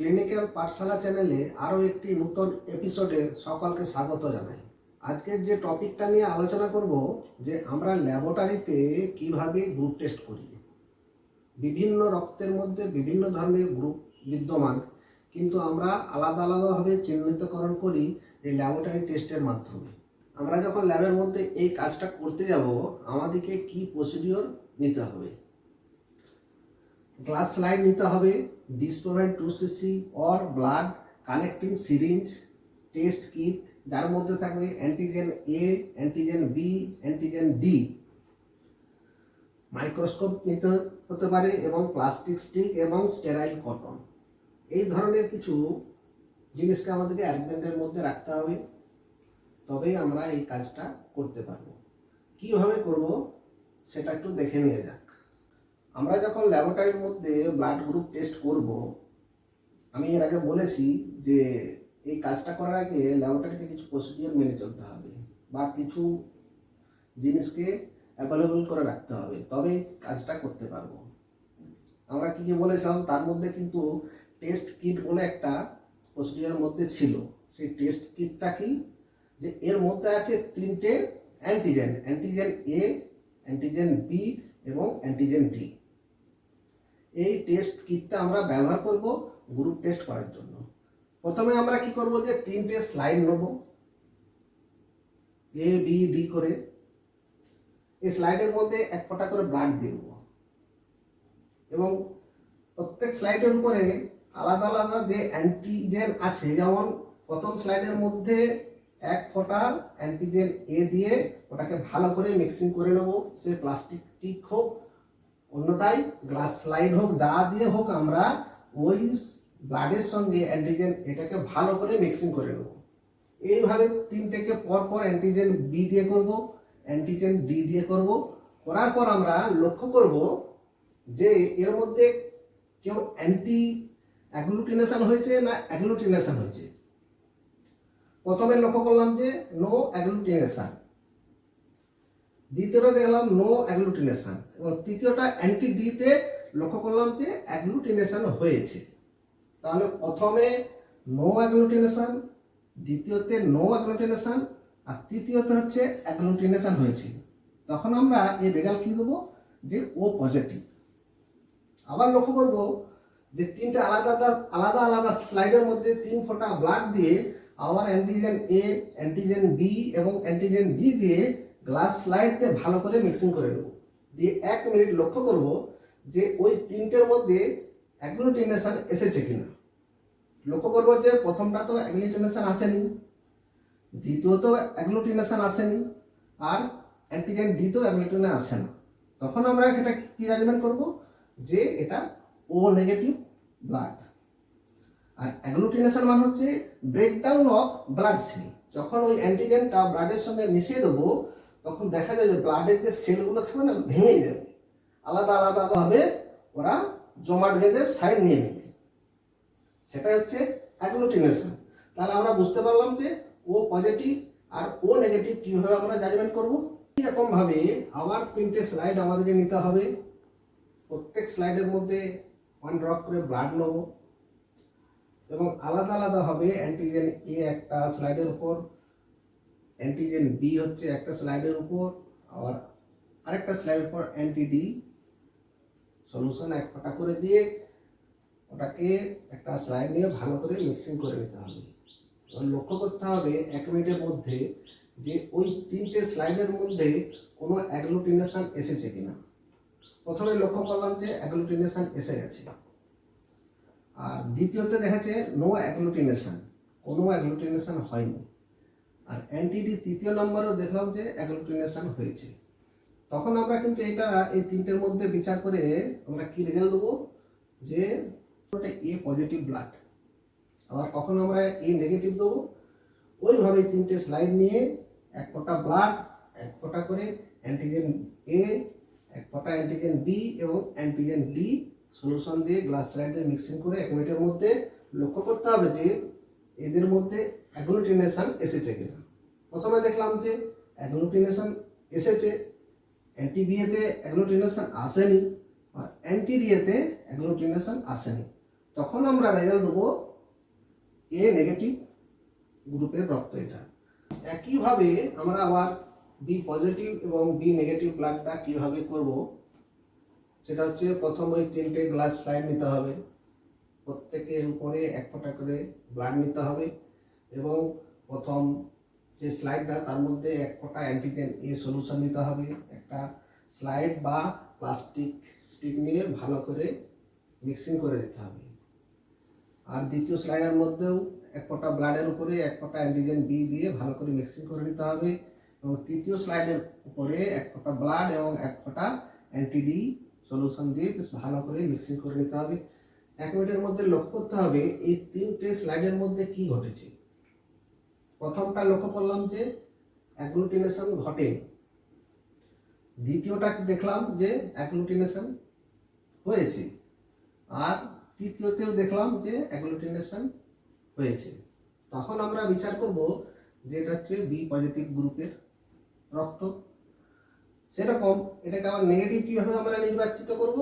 Clinical পাঠশালা চ্যানেলে আরও একটি নতুন এপিসোডে সকলকে স্বাগত জানাই। আজকের যে টপিকটা নিয়ে আলোচনা করব, যে আমরা ল্যাবরেটরিতে কীভাবে গ্রুপ টেস্ট করি। বিভিন্ন রক্তের মধ্যে বিভিন্ন ধরনের গ্রুপ বিদ্যমান, কিন্তু আমরা আলাদা আলাদাভাবে চিহ্নিতকরণ করি এই ল্যাবরেটরি টেস্টের মাধ্যমে। আমরা যখন ল্যাবের মধ্যে এই কাজটা করতে যাব, আমাদেরকে কি প্রসিডিওর নিতে হবে? গ্লাস স্লাইড নিতে হবে ডিসপ্রোভাইড two CC or blood collecting syringe test kit যার মধ্যে থাকবে antigen A antigen B antigen D microscope নিতে হতে পারে এবং প্লাস্টিক স্টিক এবং স্টেরাইল কটন এই ধরনের কিছু জিনিসকে আমাদেরকে অ্যারেঞ্জমেন্টের মধ্যে রাখতে হবে, তবেই আমরা এই কাজটা করতে পারব। কীভাবে করব, সেটা একটু দেখে নিয়ে যাক। আমরা যখন ল্যাবরেটরির মধ্যে ব্লাড গ্রুপ টেস্ট করব, আমি এর আগে বলেছি যে এই কাজটা করার আগে ল্যাবরেটরিতে কিছু প্রসিডিওর মেনে চলতে হবে বা কিছু জিনিসকে অ্যাভেলেবল করে রাখতে হবে, তবে কাজটা করতে পারব। আমরা কী কী বলেছিলাম, তার মধ্যে কিন্তু টেস্ট কিট বলে একটা প্রসিডিওর মধ্যে ছিল। সেই টেস্ট কিটটা কি? যে এর মধ্যে আছে তিনটে antigen antigen A antigen B এবং অ্যান্টিজেন ডি এই টেস্ট কিটটা আমরা ব্যবহার করব গ্রুপ টেস্ট করার জন্য। প্রথমে আমরা কি করব যে তিনটে স্লাইড নেব। এ বি ডি করে এই স্লাইডের মধ্যে এক ফোঁটা করে ব্লাড দিয়ে দেবো। এবং প্রত্যেক স্লাইডের উপরে আলাদা আলাদা যে অ্যান্টিজেন আছে, যেমন প্রথম স্লাইডের মধ্যে এক ফোঁটা অ্যান্টিজেন এ দিয়ে ওটাকে ভালো করে মিক্সিং করে নেব, সে প্লাস্টিক টিক হোক অন্যথায় গ্লাস স্লাইড হোক দা দিয়ে হোক, আমরা ওই ব্লাডের সঙ্গে অ্যান্টিজেন এটাকে ভালো করে মিক্সিং করে নেব। এইভাবে তিনটেকে পর পর অ্যান্টিজেন বি দিয়ে করব অ্যান্টিজেন ডি দিয়ে করব। করার পর আমরা লক্ষ্য করব যে এর মধ্যে কেউ অ্যান্টি অ্যাগ্লুটিনেশন হয়েছে না অ্যাগ্লুটিনেশন হয়েছে? প্রথমে লক্ষ্য করলাম যে নো অ্যাগ্লুটিনেশন দ্বিতীয়টা দেখলাম নো অ্যাগ্লুটিনেশন এবং তৃতীয়টা অ্যান্টি ডিতে লক্ষ্য করলাম যে অ্যাগ্লুটিনেশন হয়েছে। তাহলে প্রথমে নো অ্যাগ্লুটিনেশন দ্বিতীয়তে নো অ্যাগ্লুটিনেশন আর তৃতীয়তে হচ্ছে অ্যাগ্লুটিনেশন হয়েছে। তখন আমরা এই রেজাল্ট কী দেবো? যে ও পজিটিভ আবার লক্ষ্য করব যে তিনটে আলাদা আলাদা আলাদা আলাদা স্লাইডের মধ্যে তিন ফোঁটা ব্লাড দিয়ে আবার অ্যান্টিজেন এ অ্যান্টিজেন বি এবং অ্যান্টিজেন ডি দিয়ে গ্লাস স্লাইড দিয়ে ভালো করে মিক্সিং করে নেব। দিয়ে এক মিনিট লক্ষ্য করব যে ওই তিনটের মধ্যে অ্যাগ্লুটিনেশন এসেছে কিনা। লক্ষ্য করব যে প্রথমটা তো অ্যাগ্লুটিনেশন আসেনি দ্বিতীয়ত অ্যাগ্লুটিনেশন আসেনি, আর অ্যান্টিজেন ডিতেও অ্যাগ্লুটিনেশন আসে না। তখন আমরা এটা কি জাজমেন্ট করব? যে এটা ও নেগেটিভ ব্লাড আর অ্যাগ্লুটিনেশন মানে হচ্ছে ব্রেকডাউন অফ ব্লাড সেল যখন ওই অ্যান্টিজেনটা ব্লাডের সঙ্গে মিশিয়ে দেবো তখন দেখা যাবে ব্লাডের যে সেলগুলো থাকবে না ভেঙে যাবে। আলাদা আলাদাভাবে ওরা জমাট বেঁধে সাইড নিয়ে নেবে। সেটা হচ্ছে অ্যাগ্লুটিনেশন তাহলে আমরা বুঝতে পারলাম যে ও পজিটিভ আর ও নেগেটিভ কীভাবে আমরা জাজমেন্ট করব? এরকমভাবে আবার তিনটে স্লাইড আমাদেরকে নিতে হবে। প্রত্যেক স্লাইডের মধ্যে ওয়ান ড্রপ করে ব্লাড নেব। এবং আলাদা আলাদা হবে অ্যান্টিজেন এ একটা স্লাইডের উপর অ্যান্টিজেন বি হচ্ছে একটা স্লাইডের উপর আবার আরেকটা স্লাইডের উপর অ্যান্টি ডি সলিউশন এক ফোঁটা করে দিয়ে ওটাকে একটা স্লাইড নিয়ে ভালো করে মিক্সিং করে নিতে হবে। এবার লক্ষ্য করতে হবে এক মিনিটের মধ্যে যে ওই তিনটে স্লাইডের মধ্যে কোনো অ্যাগ্লুটিনেশন এসেছে কিনা। প্রথমে লক্ষ্য করলাম যে অ্যাগ্লুটিনেশন এসে গেছে। আর দ্বিতীয়তে দেখাচ্ছে নো অ্যাগ্লুটিনেশন কোনো অ্যাগ্লুটিনেশন হয়নি। আর অ্যান্টিডি তৃতীয় নম্বরেও দেখলাম যে অ্যাগ্লুটিনেশন হয়েছে। তখন আমরা কিন্তু এটা, এই তিনটের মধ্যে বিচার করে আমরা কি রেজাল্ট দেবো? যে ওটা এ পজিটিভ ব্লাড আবার কখন আমরা এ নেগেটিভ দেবো? ওইভাবে তিনটে স্লাইড নিয়ে এক ফোঁটা ব্লাড এক ফোঁটা করে অ্যান্টিজেন এ এক ফোঁটা অ্যান্টিজেন বি এবং অ্যান্টিজেন ডি সলিউশন দিয়ে গ্লাস স্লাইড দিয়ে মিক্সিং করে এক মিনিটের মধ্যে লক্ষ্য করতে হবে যে এদের মধ্যে অ্যাগ্লুটিনেশন এসেছে কিনা? প্রথমে দেখলাম যে অ্যাগ্লুটিনেশন এসেছে অ্যান্টি বিএতে অ্যাগ্লুটিনেশন আসেনি, আর অ্যান্টি ডিএতে অ্যাগ্লুটিনেশন আসেনি। তখন আমরা রেজাল্ট দেবো এ নেগেটিভ গ্রুপের রক্ত এটা। একইভাবে আমরা আবার বি পজিটিভ এবং বি নেগেটিভ ব্লাডটা কীভাবে করব? সেটা হচ্ছে প্রথম ওই তিনটে গ্লাস স্লাইড নিতে হবে। প্রত্যেকের উপরে এক ফোঁটা করে ব্লাড নিতে হবে এবং প্রথম যে স্লাইডটা তার মধ্যে এক ফোঁটা অ্যান্টিজেন এ সলিউশন নিতে হবে। একটা স্লাইড বা প্লাস্টিক স্টিক নিয়ে ভালো করে মিক্সিং করে দিতে হবে। আর দ্বিতীয় স্লাইডের মধ্যেও এক ফোঁটা ব্লাডের উপরে এক ফোঁটা অ্যান্টিজেন বি দিয়ে ভালো করে মিক্সিং করে নিতে হবে এবং তৃতীয় স্লাইডের উপরে এক ফোঁটা ব্লাড এবং এক ফোঁটা অ্যান্টিডি সলিউশন দিয়ে ভালো করে মিক্সিং করে নিতে হবে। এক মিনিটের মধ্যে লক্ষ্য করতে হবে, এই তিনটে স্লাইডের মধ্যে কি ঘটেছে? প্রথমটা লক্ষ্য করলাম যে অ্যাগ্লুটিনেশন ঘটেনি। দ্বিতীয়টা দেখলাম যে অ্যাগ্লুটিনেশন হয়েছে। আর তৃতীয়তেও দেখলাম যে অ্যাগ্লুটিনেশন হয়েছে। তখন আমরা বিচার করব যে এটা হচ্ছে বি পজিটিভ গ্রুপের রক্ত। সেরকম এটাকে আবার নেগেটিভ কীভাবে আমরা নির্বাচিত করব?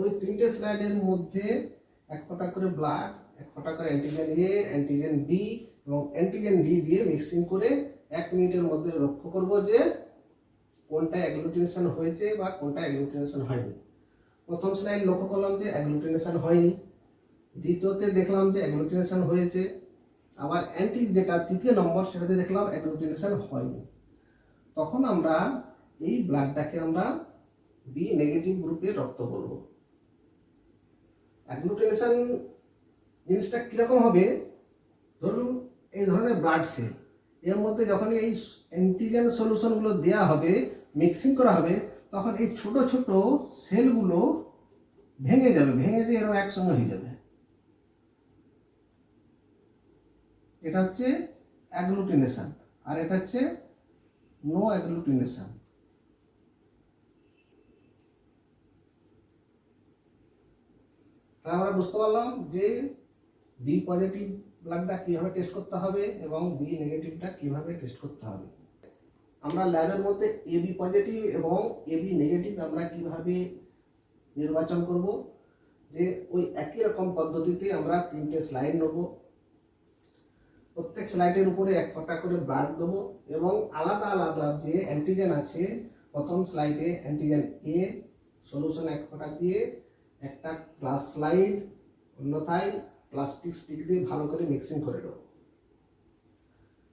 ওই তিনটে স্লাইডের মধ্যে এক ফোঁটা করে ব্লাড এক ফোঁটা করে অ্যান্টিজেন এ অ্যান্টিজেন বি এবং অ্যান্টিজেন ডি দিয়ে মিক্সিং করে এক মিনিটের মধ্যে লক্ষ্য করব যে কোনটা অ্যাগ্লুটিনেশন হয়েছে বা কোনটা অ্যাগ্লুটিনেশন হয়নি। প্রথম স্লাইড লক্ষ্য করলাম যে অ্যাগ্লুটিনেশন হয়নি। দ্বিতীয়তে দেখলাম যে অ্যাগ্লুটিনেশন হয়েছে। আবার অ্যান্টি যেটা তৃতীয় নম্বর সেটাতে দেখলাম অ্যাগ্লুটিনেশন হয়নি। তখন আমরা এই ব্লাডটাকে আমরা বি নেগেটিভ গ্রুপে রক্ত বলব অ্যাগ্লুটিনেশন জিনিসটা কীরকম হবে? ধরুন এই ধরনের ব্লাড সেল এর মধ্যে যখন এই অ্যান্টিজেন সলিউশনগুলো দেওয়া হবে মিক্সিং করা হবে, তখন এই ছোট ছোট সেলগুলো ভেঙে যাবে, ভেঙে দিয়ে এরকম একসঙ্গে হয়ে যাবে। এটা হচ্ছে অ্যাগ্লুটিনেশন আর এটা হচ্ছে নো অ্যাগ্লুটিনেশন তা আমরা বুঝতে পারলাম যে বি পজিটিভ ব্লাডটা কীভাবে টেস্ট করতে হবে এবং বি নেগেটিভটা কীভাবে টেস্ট করতে হবে। আমরা ল্যাবের মধ্যে এ বি পজিটিভ এবং এ বি নেগেটিভ আমরা কীভাবে নির্বাচন করব, যে ওই একই রকম পদ্ধতিতে আমরা তিনটে স্লাইড নেব। প্রত্যেক স্লাইডের উপরে এক ফোঁটা করে ব্লাড দেবো এবং আলাদা আলাদা যে অ্যান্টিজেন আছে, প্রথম স্লাইডে অ্যান্টিজেন এ সলিউশন এক ফোঁটা দিয়ে একটা গ্লাস স্লাইড অন্যথায় প্লাস্টিক স্টিক দিয়ে ভালো করে মিক্সিং করে দেবো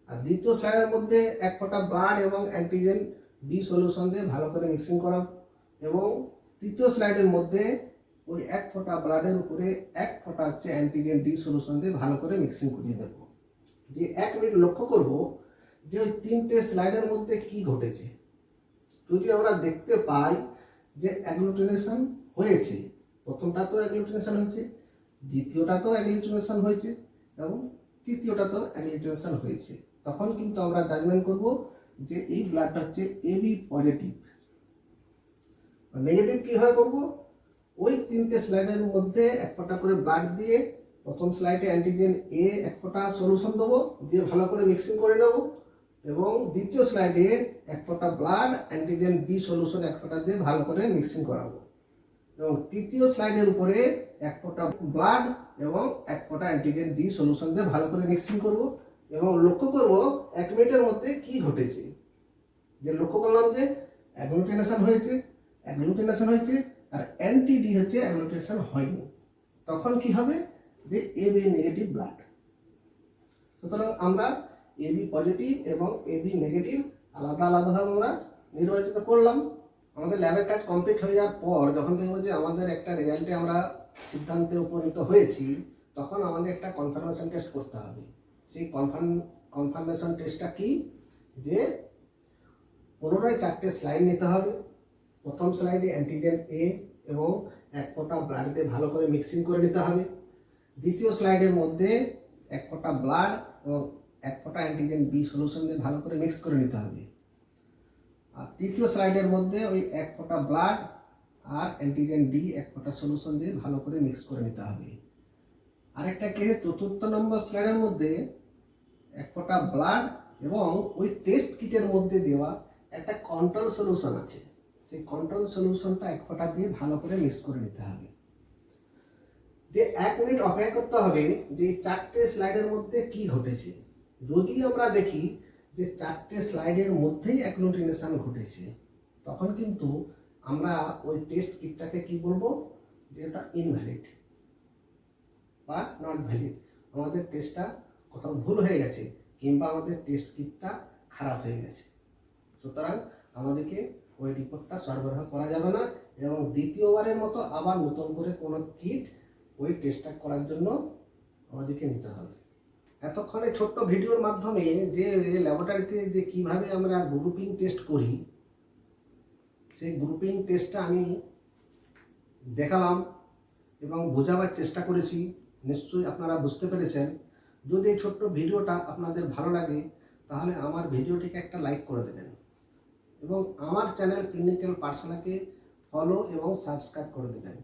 আর দ্বিতীয় স্লাইডের মধ্যে এক ফোঁটা ব্লাড এবং অ্যান্টিজেন বি সলিউশন দিয়ে ভালো করে মিক্সিং করা এবং তৃতীয় স্লাইডের মধ্যে ওই এক ফোঁটা ব্লাডের উপরে এক ফোঁটা হচ্ছে অ্যান্টিজেন ডি সলিউশন দিয়ে ভালো করে মিক্সিং করিয়ে দেবো দিয়ে এক মিনিট লক্ষ্য করব যে ওই তিনটে স্লাইডের মধ্যে কি ঘটেছে। যদি আমরা দেখতে পাই যে অ্যাগ্লুটিনেশন হয়েছে প্রথমটা তো অ্যাগ্লুটিনেশন হয়েছে দ্বিতীয়টা তো অ্যাগ্লুটিনেশন হয়েছে এবং তৃতীয়টা তো অ্যাগ্লুটিনেশন হয়েছে। তখন কিন্তু আমরা জাজমেন্ট করব যে এই ব্লাডটা হচ্ছে এবি পজিটিভ নেগেটিভ কীভাবে করব? ওই তিনটে স্লাইডের মধ্যে এক ফোঁটা করে ব্লাড দিয়ে প্রথম স্লাইডে অ্যান্টিজেন এ এক ফোঁটা সলিউশন দেবো, দিয়ে ভালো করে মিক্সিং করে নেব এবং দ্বিতীয় স্লাইডে এক ফোঁটা ব্লাড অ্যান্টিজেন বি সলিউশন এক ফোঁটা দিয়ে ভালো করে মিক্সিং করাবো। এবং তৃতীয় স্লাইডের উপরে এক ফোঁটা ব্লাড এবং এক ফোঁটা অ্যান্টিজেন ডি সলিউশন দিয়ে ভালো করে মিক্সিং করব এবং লক্ষ্য করব এক মিনিটের মধ্যে কি ঘটেছে। যে লক্ষ্য করলাম যে অ্যাগ্লুটিনেশন হয়েছে অ্যাগ্লুটিনেশন হয়েছে আর অ্যান্টিডি হচ্ছে অ্যাগ্লুটিনেশন হয়নি। তখন কি হবে? যে এ বি নেগেটিভ ব্লাড সুতরাং আমরা এ বি পজিটিভ এবং এ বি নেগেটিভ আলাদা আলাদাভাবে আমরা নির্বাচিত করলাম। আমাদের ল্যাবের কাজ কমপ্লিট হয়ে যাওয়ার পর যখন দেখব যে আমাদের একটা রেজাল্টে আমরা সিদ্ধান্তে উপনীত হয়েছি, তখন আমাদের একটা কনফার্মেশন টেস্ট করতে হবে। সেই কনফার্ম কনফার্মেশন টেস্টটা কি? যে পুনরায় চারটে স্লাইড নিতে হবে। প্রথম স্লাইডে অ্যান্টিজেন এ এবং এক ফোঁটা ব্লাড দিয়ে ভালো করে মিক্সিং করে নিতে হবে। দ্বিতীয় স্লাইডের মধ্যে এক ফোঁটা ব্লাড এবং এক ফোঁটা অ্যান্টিজেন বি সলিউশন দিয়ে ভালো করে মিক্স করে নিতে হবে। আর তৃতীয় স্লাইডের মধ্যে ওই এক ফোঁটা ব্লাড আর অ্যান্টিজেন ডি এক ফোঁটা সলিউশন দিয়ে ভালো করে মিক্স করে নিতে হবে। আরেকটা কে চতুর্থ নম্বর স্লাইডের মধ্যে এক ফোঁটা ব্লাড এবং ওই টেস্ট কিটের মধ্যে দেওয়া একটা কন্ট্রোল সলিউশন আছে। সেই কন্ট্রোল সলিউশনটা এক ফোঁটা দিয়ে ভালো করে মিক্স করে নিতে হবে। যে এক মিনিট অপেক্ষা করতে হবে যে চারটে স্লাইডের মধ্যে কি ঘটেছে। যদি আমরা দেখি যে চারটে স্লাইডের মধ্যেই অ্যাগ্লুটিনেশন ঘটেছে, তখন কিন্তু আমরা ওই টেস্ট কিটটাকে কি বলব? যে এটা ইনভ্যালিড বা নট ভ্যালিড আমাদের টেস্টটা কোথাও ভুল হয়ে গেছে কিংবা আমাদের টেস্ট কিটটা খারাপ হয়ে গেছে। সুতরাং আমাদেরকে ওই রিপোর্টটা সরবরাহ করা যাবে না এবং দ্বিতীয়বারের মতো আবার নতুন করে কোনো কিট ওই টেস্টটা করার জন্য আমাদেরকে নিতে হবে। এতক্ষণে ছোট্ট ভিডিওর মাধ্যমে যে ল্যাবরেটরিতে যে কীভাবে আমরা গ্রুপিং টেস্ট করি, সেই গ্রুপিং টেস্টটা আমি দেখালাম এবং বোঝাবার চেষ্টা করেছি। নিশ্চয়ই আপনারা বুঝতে পেরেছেন। যদি এই ছোট্ট ভিডিওটা আপনাদের ভালো লাগে, তাহলে আমার ভিডিওটিকে একটা লাইক করে দেবেন এবং আমার চ্যানেল ক্লিনিক্যাল পার্সোনাকে ফলো এবং সাবস্ক্রাইব করে দেবেন।